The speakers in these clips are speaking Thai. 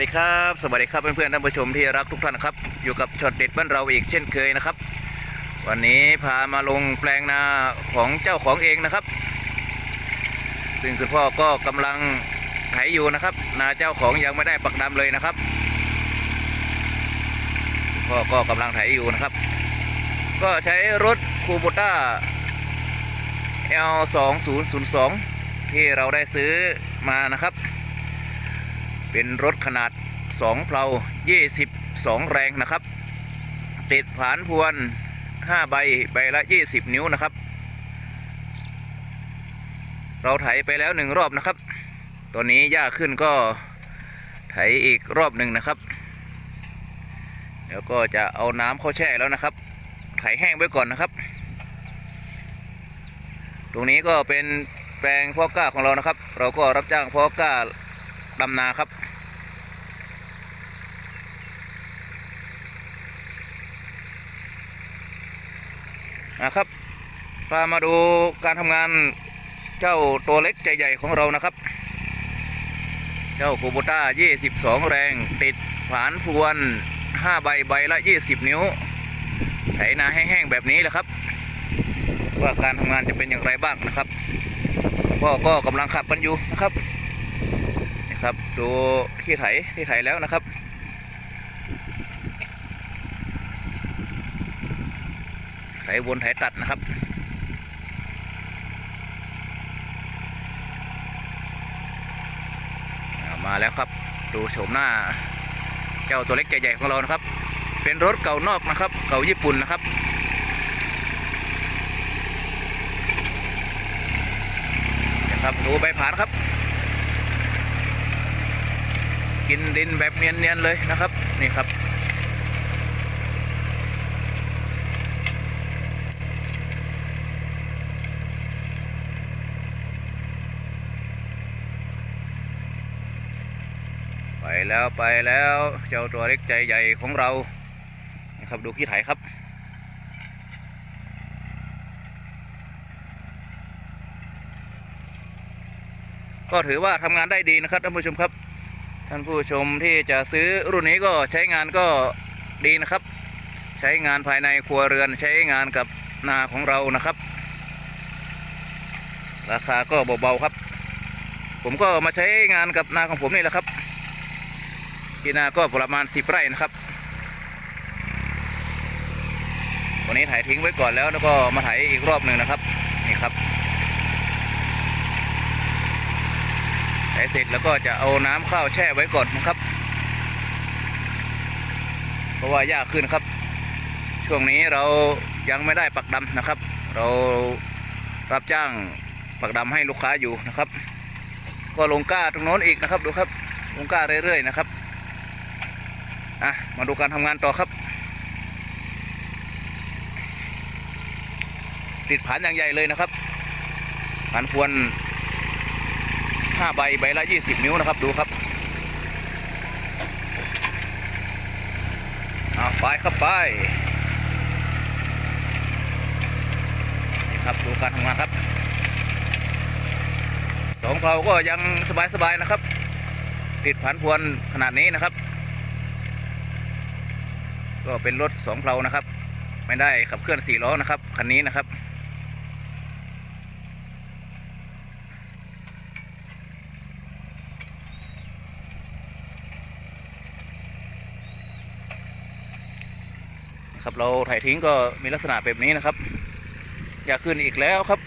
ดีครับ สวัสดีครับเพื่อนๆท่านผู้ชมที่รักทุกท่านครับ อยู่กับช็อตเด็ดบ้านเราอีกเช่นเคยนะครับ วันนี้พามาลงแปลงนาของเจ้าของเองนะครับ ซึ่งคุณพ่อก็กำลังไถอยู่นะครับ นาเจ้าของยังไม่ได้ปักดำเลยนะครับพ่อก็กำลังไถอยู่นะครับ ก็ใช้รถคูโบต้า L 2 0 0 2ที่เราได้ซื้อมานะครับ เป็นรถขนาด 2 เพลา 22 แรงนะครับ ติดผานพวน 5 ใบ ใบละ 20 นิ้วนะครับ เราไถไปแล้วหนึ่งรอบนะครับตัวนี้ยากขึ้นก็ไถอีกรอบหนึ่งนะครับเดี๋ยวก็จะเอาน้ำเข้าแช่แล้วนะครับ ไถแห้งไว้ก่อนนะครับ ตรงนี้ก็เป็นแปลงพาะกล้าของเรานะครับ เราก็รับจ้างพาะกล้าดำนาครับ นะครับพามาดูการทำงานเจ้าตัวเล็กใจใหญ่ของเรานะครับ เจ้าคูโบต้า 22 แรงติดผานพวน 5 ใบใบละ 20 นิ้ว ไถนาแห้งๆแบบนี้แหละครับ ว่าการทำงานจะเป็นอย่างไรบ้างนะครับพ่อก็กำลังขับกันอยู่นะครับนี่ครับดูที่ไถที่ไถแล้วนะครับ ไถวนไถตัดนะครับ มาแล้วครับ ดูโฉมหน้า เจ้าตัวเล็กใจใหญ่ของเรานะครับ เป็นรถเก่านอกนะครับ เก่าญี่ปุ่นนะครับนะครับดูใบผานครับ กินดินแบบเนียนๆเลยนะครับ นี่ครับ แล้วไปแล้วเจ้าตัวเล็กใจใหญ่ของเรานะครับดูขี้ไถครับก็ถือว่าทำงานได้ดีนะครับท่านผู้ชมครับ ท่านผู้ชมที่จะซื้อรุ่นนี้ก็ใช้งานก็ดีนะครับ ใช้งานภายในครัวเรือนใช้งานกับนาของเรานะครับ ราคาก็เบาๆครับ ผมก็มาใช้งานกับนาของผมนี่แหละครับ ที่นาก็ประมาณสิบไร่นะครับ วันนี้ถ่ายทิ้งไว้ก่อนแล้วแล้วก็มาถ่ายอีกรอบหนึ่งนะครับ นี่ครับถ่ายเสร็จแล้วก็จะเอาน้ำเข้าวแช่ไว้ก่อนนะครับ เพราะว่ายากขึ้นครับ ช่วงนี้เรายังไม่ได้ปักดำนะครับ เรารับจ้างปักดำให้ลูกค้าอยู่นะครับ ก็ลงก้าตรงโน้นอีกนะครับดูครับลงก้าเรื่อยๆนะครับ อะมาดูการทำงานต่อครับ ติดผานอย่างใหญ่เลยนะครับผานพวนห้าใบใบละยี่สิบนิ้วนะครับ ดูครับเอาไปครับไปนะครับดูการทำงานครับสองเราก็ยังสบายๆนะครับ ติดผานพวนขนาดนี้นะครับ ก็เป็นรถสองเพลานะครับ ไม่ได้ขับเคลื่อนสี่ล้อนะครับ คันนี้นะครับ ครับเราถ่ายทิ้งก็มีลักษณะแบบนี้นะครับ อยากขึ้นอีกแล้วครับ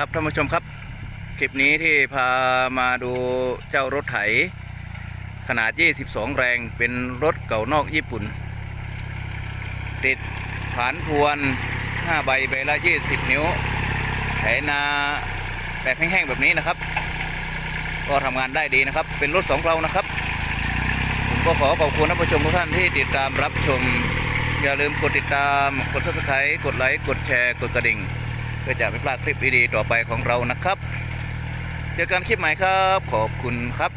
ครับท่านผู้ชมครับ คลิปนี้ที่พามาดูเจ้ารถไถ ขนาด 22 แรงเป็นรถเก่านอกญี่ปุ่น ติดผานพวน 5 ใบใบละ 20 นิ้วไถนาแบบแห้งๆแบบนี้นะครับ ก็ทำงานได้ดีนะครับ เป็นรถสองเพลานะครับ ผมก็ขอขอบคุณท่านผู้ชมทุกท่านที่ติดตามรับชม อย่าลืมกดติดตาม กด subscribe กดไลค์ กดแชร์ กดกระดิ่ง พื่อจะไม่พลาดคลิปดีๆต่อไปของเรานะครับ เจอกันคลิปใหม่ครับ ขอบคุณครับ